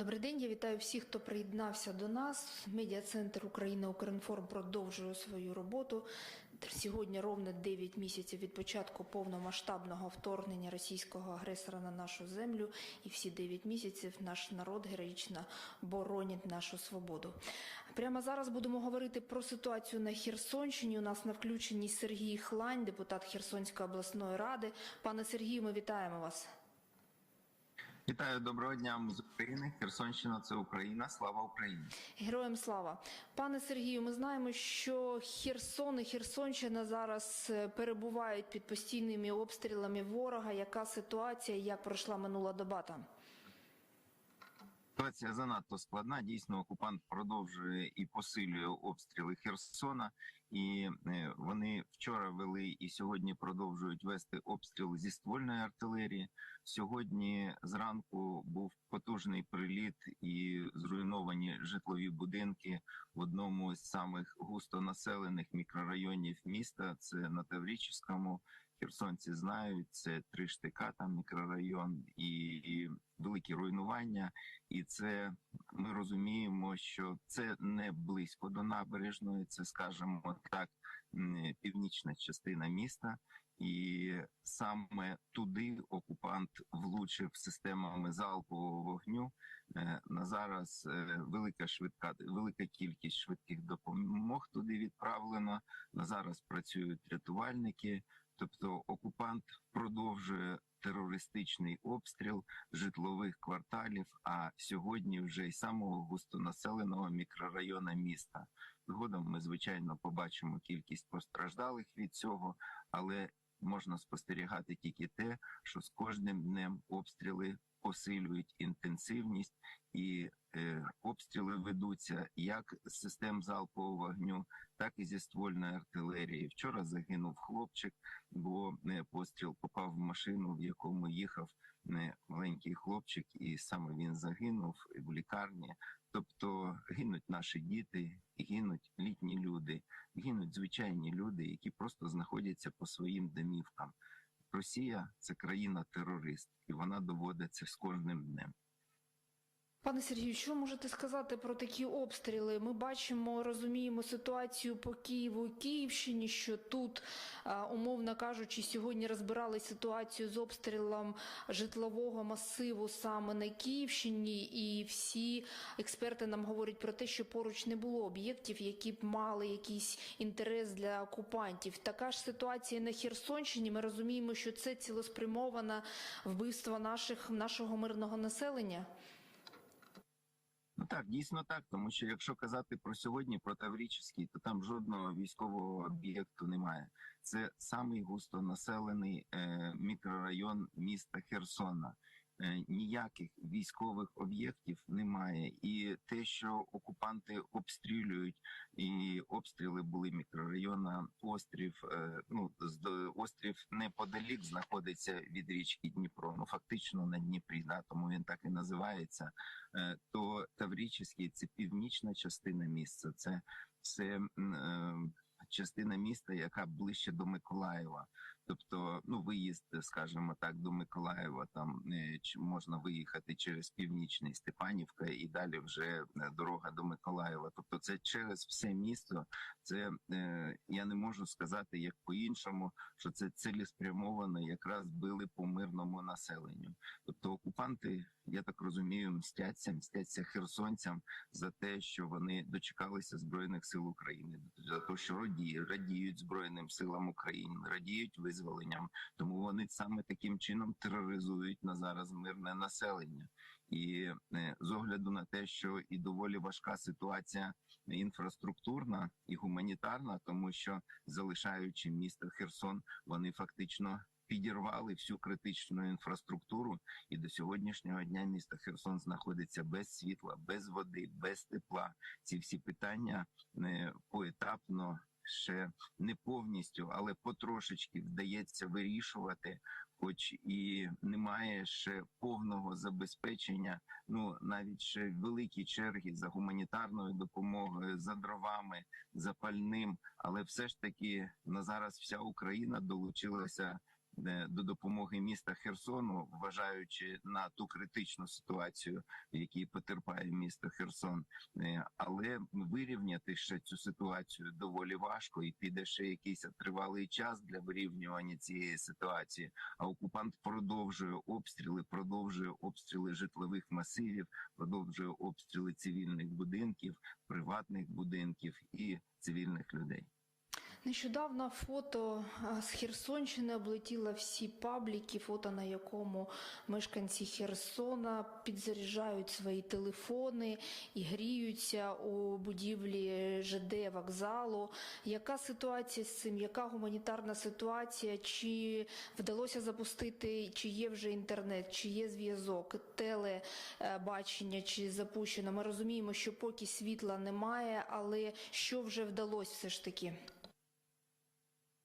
Добрий день, я вітаю всіх, хто приєднався до нас. Медіа-центр Україна Укрінформ продовжує свою роботу. Сьогодні ровно 9 місяців від початку повномасштабного вторгнення російського агресора на нашу землю. І всі 9 місяців наш народ героїчно боронить нашу свободу. Прямо зараз будемо говорити про ситуацію на Херсонщині. У нас на включенні Сергій Хлань, депутат Херсонської обласної ради. Пане Сергію, ми вітаємо вас. Вітаю доброго дня з України. Херсонщина це Україна. Слава Україні! Героям слава, пане Сергію. Ми знаємо, що Херсон і Херсонщина зараз е, перебувають під постійними обстрілами ворога. Яка ситуація? Як пройшла минула доба там? Ситуація занадто складна. Дійсно, окупант продовжує і посилює обстріли Херсона, і е, вони вчора вели і сьогодні продовжують вести обстріл зі ствольної артилерії. Сьогодні зранку був потужний приліт і зруйновані житлові будинки в одному з самих густонаселених мікрорайонів міста. Це на Таврічівському. Херсонці знають це три штика, там мікрорайон і, і великі руйнування. І це ми розуміємо, що це не близько до набережної, це скажімо так, північна частина міста. І саме туди окупант влучив системами залпового вогню. Е, На зараз е, велика швидка велика кількість швидких допомог туди відправлено. На зараз працюють рятувальники. Тобто окупант продовжує терористичний обстріл житлових кварталів. А сьогодні вже й самого густонаселеного мікрорайону міста. Згодом ми звичайно побачимо кількість постраждалих від цього, але можна спостерігати тільки те, що з кожним днем обстріли посилюють інтенсивність і е, обстріли ведуться як з систем залпового вогню, так і зі ствольної артилерії. Вчора загинув хлопчик, бо е, постріл попав в машину, в якому їхав е, маленький хлопчик, і саме він загинув в лікарні. Тобто гинуть наші діти, гинуть літні люди, гинуть звичайні люди, які просто знаходяться по своїм домівкам. Росія це країна-терорист, і вона доводиться з кожним днем. Пане Сергію, що можете сказати про такі обстріли? Ми бачимо, розуміємо ситуацію по Києву і Київщині, що тут, умовно кажучи, сьогодні розбирали ситуацію з обстрілом житлового масиву саме на Київщині, і всі експерти нам говорять про те, що поруч не було об'єктів, які б мали якийсь інтерес для окупантів. Така ж ситуація на Херсонщині. Ми розуміємо, що це цілеспрямоване вбивство наших нашого мирного населення. Так, дійсно так, тому що якщо казати про сьогодні, про Таврічівський, то там жодного військового об'єкту немає. Це самий густонаселений е, мікрорайон міста Херсона. Е, ніяких військових об'єктів немає, і те, що окупанти обстрілюють, і обстріли були мікрорайона острів. е, Ну острів неподалік знаходиться від річки Дніпро. Ну фактично на Дніпрі, да, тому він так і називається. Е, То Таврічський це північна частина міста. Це це е, частина міста, яка ближче до Миколаєва. Тобто, ну виїзд, скажімо так, до Миколаєва там е, можна виїхати через північний Степанівка і далі вже е, дорога до Миколаєва. Тобто, це через все місто. Це е, я не можу сказати як по-іншому, що це цілеспрямовано якраз били по мирному населенню. Тобто окупанти, я так розумію, мстяться, мстяться херсонцям за те, що вони дочекалися збройних сил України, за те, що радіють, радіють збройним силам України, радіють визволенням. Тому вони саме таким чином тероризують на зараз мирне населення. І е, з огляду на те, що і доволі важка ситуація інфраструктурна і гуманітарна, тому що залишаючи місто Херсон, вони фактично підірвали всю критичну інфраструктуру, і до сьогоднішнього дня місто Херсон знаходиться без світла, без води, без тепла. Ці всі питання е, поетапно. Ще не повністю, але потрошечки вдається вирішувати, хоч і немає ще повного забезпечення. Ну навіть ще великі черги за гуманітарною допомогою, за дровами, за пальним. Але все ж таки на зараз вся Україна долучилася до допомоги міста Херсону, вважаючи на ту критичну ситуацію, якій потерпає місто Херсон. Е, Але вирівняти ще цю ситуацію доволі важко, і піде ще якийсь тривалий час для вирівнювання цієї ситуації. А окупант продовжує обстріли, продовжує обстріли житлових масивів, продовжує обстріли цивільних будинків, приватних будинків і цивільних людей. Нещодавно фото з Херсонщини облетіло всі пабліки, фото на якому мешканці Херсона підзаряджають свої телефони і гріються у будівлі ЖД вокзалу. Яка ситуація з цим? Яка гуманітарна ситуація? Чи вдалося запустити, чи є вже інтернет, чи є зв'язок, телебачення, чи запущено? Ми розуміємо, що поки світла немає, але що вже вдалося все ж таки?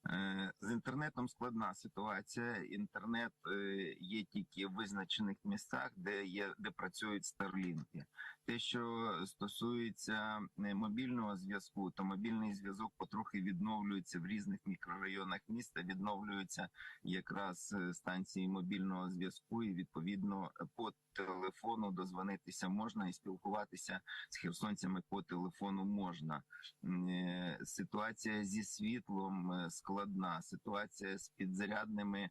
Е, З інтернетом складна ситуація. Інтернет е, є тільки в визначених місцях, де є де працюють старлінки. Те, що стосується е, мобільного зв'язку, то мобільний зв'язок потрохи відновлюється в різних мікрорайонах міста. Відновлюються якраз е, станції мобільного зв'язку, і відповідно по телефону дозвонитися можна і спілкуватися з херсонцями по телефону можна. Е, Ситуація зі світлом складна. Ситуація з підзарядними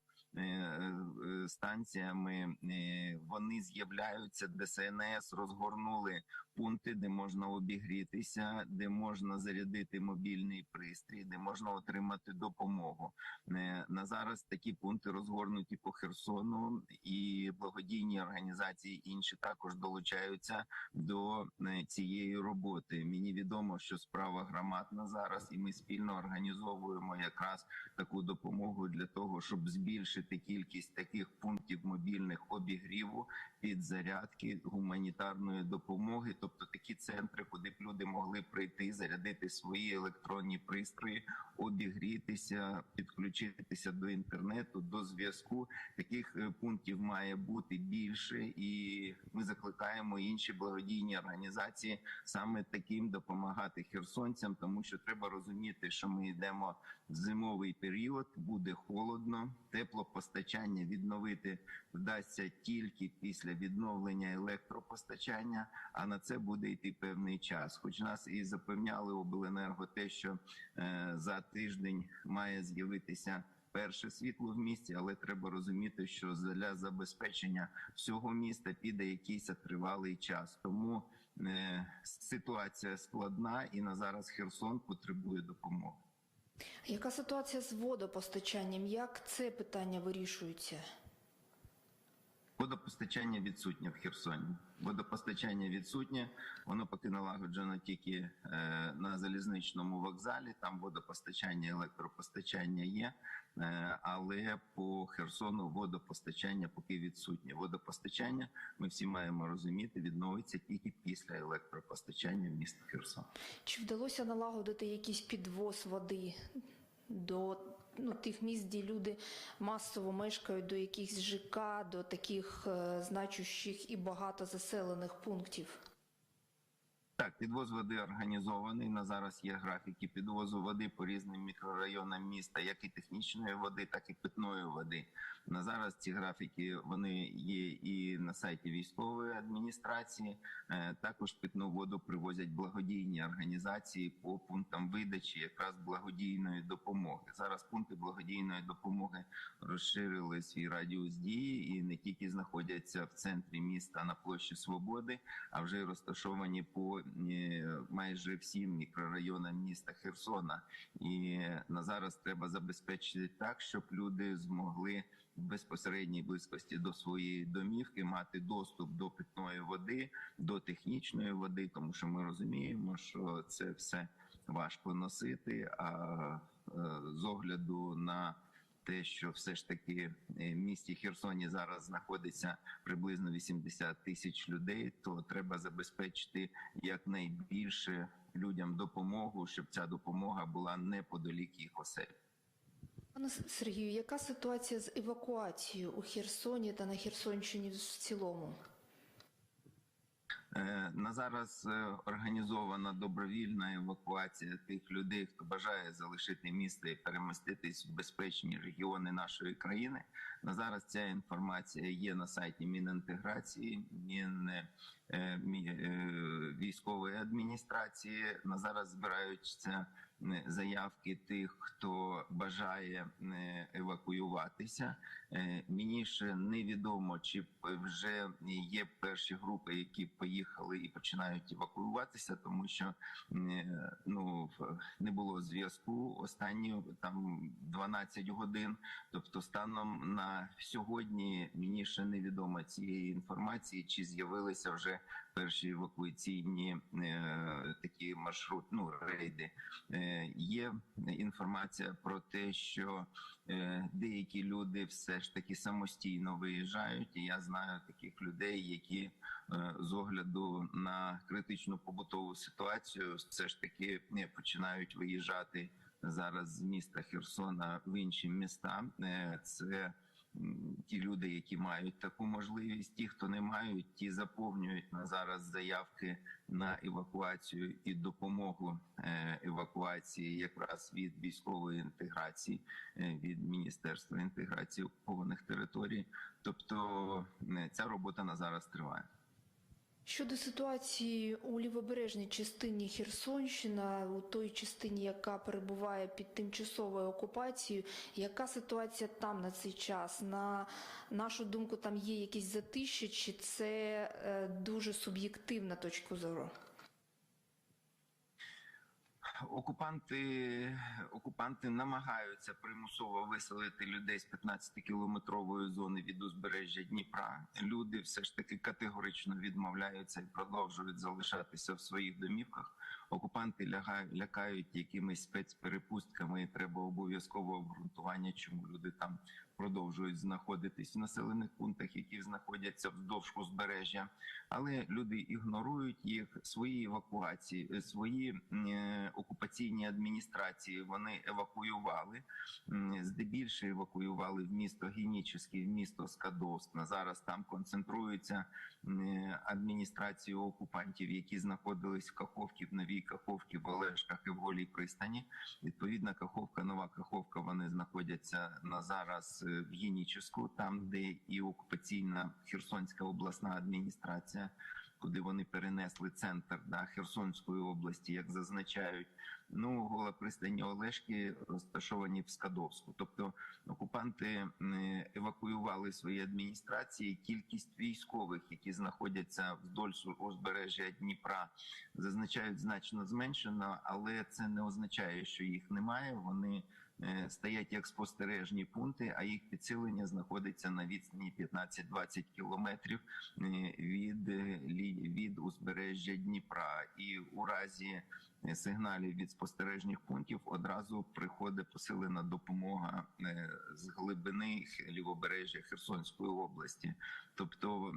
станціями е, вони з'являються. ДСНС розгорнули пункти, де можна обігрітися, де можна зарядити мобільний пристрій, де можна отримати допомогу. Е, На зараз такі пункти розгорнуті по Херсону, і благодійні організації інші також долучаються до е, цієї роботи. Мені відомо, що справа громадна зараз, і ми спільно організовуємо якраз таку допомогу для того, щоб збільшити кількість таких пунктів мобільних обігріву, підзарядки гуманітарної допомоги, тобто такі центри, куди б люди могли прийти, зарядити свої електронні пристрої, обігрітися, підключитися до інтернету, до зв'язку. Таких е, пунктів має бути більше, і ми закликаємо інші благодійні організації саме таким допомагати херсонцям, тому що треба розуміти, що ми йдемо в зимовий період, буде холодно, теплопостачання відновити вдасться тільки після відновлення електропостачання. А на це буде йти певний час. Хоч нас і запевняли обленерго, те, що е, за тиждень має з'явитися. Перше світло в місті, але треба розуміти, що для забезпечення всього міста піде якийсь тривалий час. Тому е, ситуація складна, і на зараз Херсон потребує допомоги. Яка ситуація з водопостачанням? Як це питання вирішується? Водопостачання відсутнє в Херсоні. Водопостачання відсутнє. Воно поки налагоджено тільки е, на залізничному вокзалі. Там водопостачання, електропостачання є, е, але по Херсону водопостачання поки відсутнє. Водопостачання ми всі маємо розуміти, відновиться тільки після електропостачання в місто Херсон. Чи вдалося налагодити якийсь підвоз води до ну, тих місць, де люди масово мешкають, до якихось ЖК, до таких е, значущих і багато заселених пунктів? Так, підвоз води організований. На зараз є графіки підвозу води по різним мікрорайонам міста, як і технічної води, так і питної води. На зараз ці графіки вони є і на сайті військової адміністрації. Е, Також питну воду привозять благодійні організації по пунктам видачі, якраз благодійної допомоги. Зараз пункти благодійної допомоги розширили свій радіус дії і не тільки знаходяться в центрі міста на площі Свободи, а вже й розташовані по майже всім мікрорайонам міста Херсона. І на зараз треба забезпечити так, щоб люди змогли в безпосередній близькості до своєї домівки мати доступ до питної води, до технічної води, тому що ми розуміємо, що це все важко носити. А е, з огляду на те, що все ж таки е, в місті Херсоні зараз знаходиться приблизно 80 тисяч людей, то треба забезпечити якнайбільше людям допомогу, щоб ця допомога була неподалік їх осель. Пане Сергію, яка ситуація з евакуацією у Херсоні та на Херсонщині в цілому? Е, На зараз е, організована добровільна евакуація тих людей, хто бажає залишити місто і переміститись в безпечні регіони нашої країни. На зараз ця інформація є на сайті Мінінтеграції, Мін е, військової адміністрації. На зараз збираються заявки тих, хто бажає евакуюватися. Е, Мені ще невідомо, чи вже є перші групи, які поїхали і починають евакуюватися, тому що е, ну не було зв'язку останні там 12 годин. Тобто, станом на сьогодні мені ще невідомо цієї інформації, чи з'явилися вже перші евакуаційні е, такі маршрут, ну рейди. Е, є інформація про те, що деякі люди все ж таки самостійно виїжджають, і я знаю таких людей, які е, з огляду на критичну побутову ситуацію, все ж таки не починають виїжджати зараз з міста Херсона в інші міста. Е, Це ті люди, які мають таку можливість. Ті, хто не мають, ті заповнюють на зараз заявки на евакуацію і допомогу е, евакуації, якраз від військової інтеграції, е, від Міністерства інтеграції окупованих територій. Тобто е, ця робота на зараз триває. Щодо ситуації у лівобережній частині Херсонщина, у той частині, яка перебуває під тимчасовою окупацією, яка ситуація там на цей час? На нашу думку, там є якісь затиші, чи це е, дуже суб'єктивна точка зору? Окупанти окупанти намагаються примусово виселити людей з 15-кілометрової зони від узбережжя Дніпра. Люди все ж таки категорично відмовляються і продовжують залишатися в своїх домівках. Окупанти лягають, лякають якимись спецперепустками. і Треба обов'язково обґрунтування, чому люди там продовжують знаходитись в населених пунктах, які знаходяться вздовж узбережжя. Але люди ігнорують їх свої евакуації, е, свої е, окупаційні адміністрації. Вони евакуювали М, здебільшого евакуювали в місто Генічеське, в місто Скадовськ. Зараз там концентруються м, адміністрації окупантів, які знаходились в Каховці, в Новій Каховці, в Олешках і в Голій пристані. Відповідна Каховка, Нова Каховка. Вони знаходяться на зараз е, в Генічеську, там де і окупаційна Херсонська обласна адміністрація. Куди вони перенесли центр да, Херсонської області, як зазначають, ну гола пристані Олешки розташовані в Скадовську. Тобто окупанти евакуювали свої адміністрації. Кількість військових, які знаходяться вдоль узбережжя Дніпра, зазначають значно зменшено, але це не означає, що їх немає. Вони е, стоять як спостережні пункти, а їх підсилення знаходиться на відстані 15-20 кілометрів е, від е, від узбережжя Дніпра, і у разі сигналів від спостережних пунктів одразу приходить посилена допомога е, з глибини лівобережжя Херсонської області, тобто.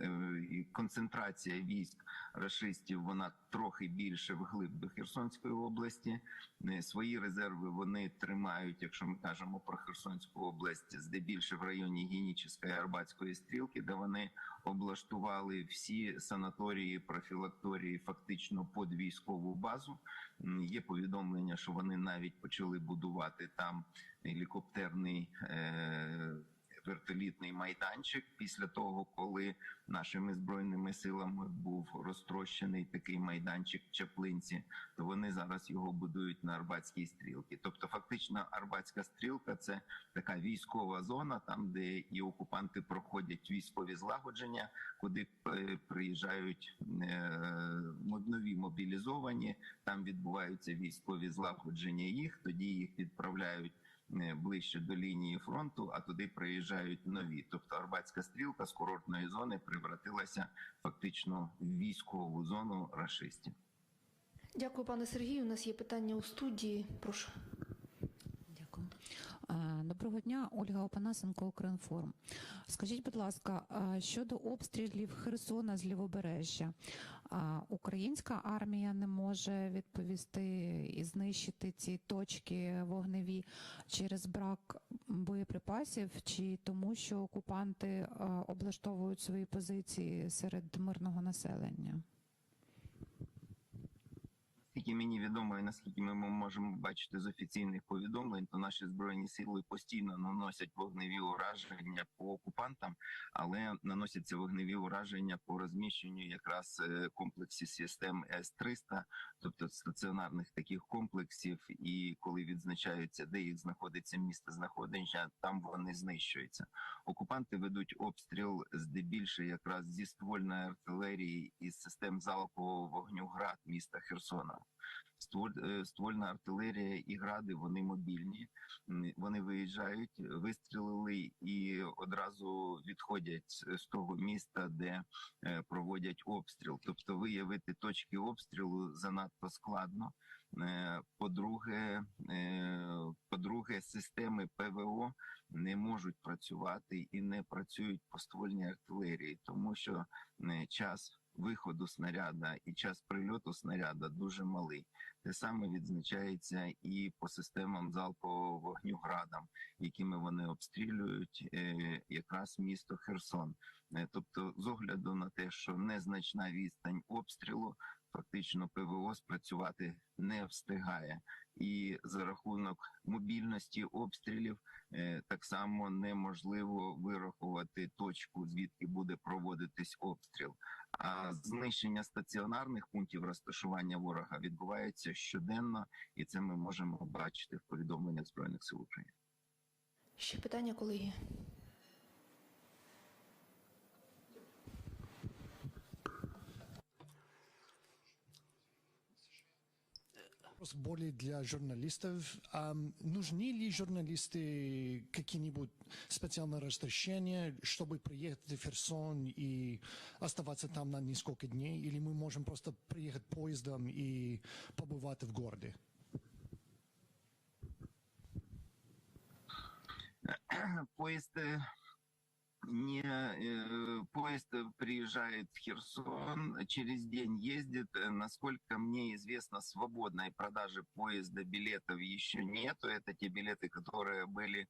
Е, Концентрація військ рашистів вона трохи більше вглиб до Херсонської області. Е, Свої резерви вони тримають, якщо ми кажемо про Херсонську область, здебільшого в районі Генічеської Арбатської стрілки, де вони облаштували всі санаторії, профілакторії фактично під військову базу. Є повідомлення, що вони навіть почали будувати там гелікоптерний. Е- Вертолітний майданчик після того, коли нашими збройними силами був розтрощений такий майданчик в Чаплинці, то вони зараз його будують на Арбатській стрілці. Тобто, фактично, Арбатська стрілка це така військова зона, там де і окупанти проходять військові злагодження, куди е, приїжджають е, нові мобілізовані. Там відбуваються військові злагодження їх. Тоді їх відправляють ближче до лінії фронту, а туди приїжджають нові. Тобто Арбатська стрілка з курортної зони превратилася фактично в військову зону рашистів. Дякую, пане Сергію. У нас є питання у студії. Прошу. Дякую. Е, Доброго дня, Ольга Опанасенко, Укрінформ. Скажіть, будь ласка, е, щодо обстрілів Херсона з лівобережжя, а українська армія не може відповісти і знищити ці точки вогневі через брак боєприпасів, чи тому, що окупанти облаштовують свої позиції серед мирного населення? Наскільки мені відомо і наскільки ми можемо бачити з офіційних повідомлень, то наші збройні сили постійно наносять вогневі ураження по окупантам, але наносяться вогневі ураження по розміщенню якраз е, комплексів систем С-300, тобто стаціонарних таких комплексів. І коли відзначаються, де їх знаходиться місце знаходження, там вони знищуються. Окупанти ведуть обстріл здебільше якраз зі ствольної артилерії із систем залпового вогню град міста Херсона. Е, Ствольна артилерія і гради вони мобільні. Вони виїжджають, вистрілили і одразу відходять з того міста, де е, проводять обстріл. Тобто виявити точки обстрілу занадто складно. Е, По-друге, по-друге, системи ПВО не можуть працювати і не працюють по ствольній артилерії, тому що час виходу снаряда і час прильоту снаряда дуже малий. Те саме відзначається і по системам залпового вогню градам, якими вони обстрілюють е, якраз місто Херсон. Е, Тобто, з огляду на те, що незначна відстань обстрілу, фактично ПВО спрацювати не встигає, і за рахунок мобільності обстрілів е, так само неможливо вирахувати точку, звідки буде проводитись обстріл. А знищення стаціонарних пунктів розташування ворога відбувається щоденно, і це ми можемо бачити в повідомленнях збройних сил України. Ще питання, колеги. Вопрос более для журналистов. А нужны ли журналисты какие-нибудь специальные разрешения, чтобы приехать в Херсон и оставаться там на несколько дней? Или мы можем просто приехать поездом и побывать в городе? Поезд э, не э, поезд э, приезжает в Херсон, через день ездит. Э, Насколько мне известно, свободной продажи поезда билетов еще нету. Это те билеты, которые были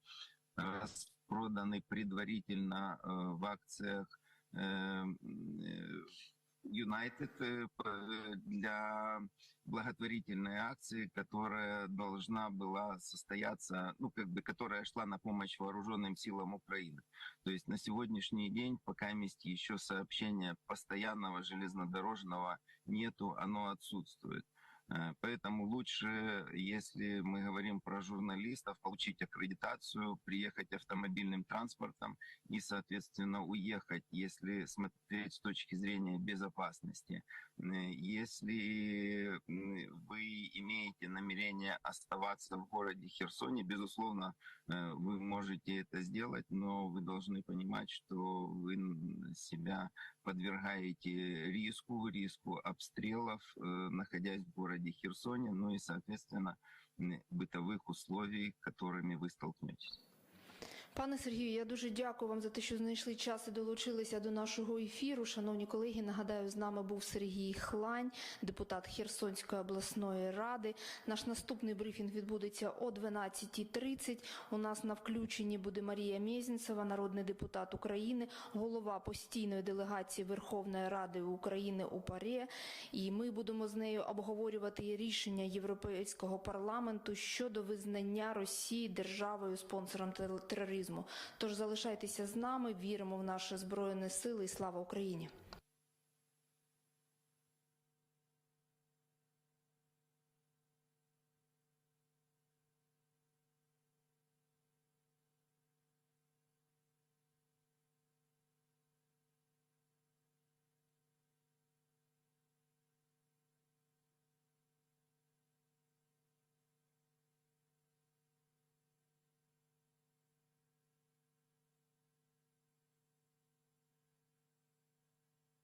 распроданы предварительно э, в акциях э, United э, для благотворительной акции, которая должна была состояться, ну, как бы, которая шла на помощь вооруженным силам Украины. То есть на сегодняшний день пока есть еще сообщения постоянного железнодорожного нету, оно отсутствует. Э, Поэтому лучше, если мы говорим про журналистов, получить аккредитацию, приехать автомобильным транспортом и, соответственно, уехать, если смотреть с точки зрения безопасности. Э, Если вы имеете намерение оставаться в городе Херсоне, безусловно, э, вы можете это сделать, но вы должны понимать, что вы себя подвергаете риску, риску обстрелов, э, находясь в городе Херсоне, ну и, соответственно, бытовых условий, которыми вы столкнетесь. Пане Сергію, я дуже дякую вам за те, що знайшли час і долучилися до нашого ефіру. Шановні колеги, нагадаю, з нами був Сергій Хлань, депутат Херсонської обласної ради. Наш наступний брифінг відбудеться о 12.30. У нас на включенні буде Марія Мєзінцева, народний депутат України, голова постійної делегації Верховної Ради України у ПАРЄ. І ми будемо з нею обговорювати рішення Європейського парламенту щодо визнання Росії державою спонсором тер- тероризму. Тож залишайтеся з нами, віримо в наші збройні сили і слава Україні.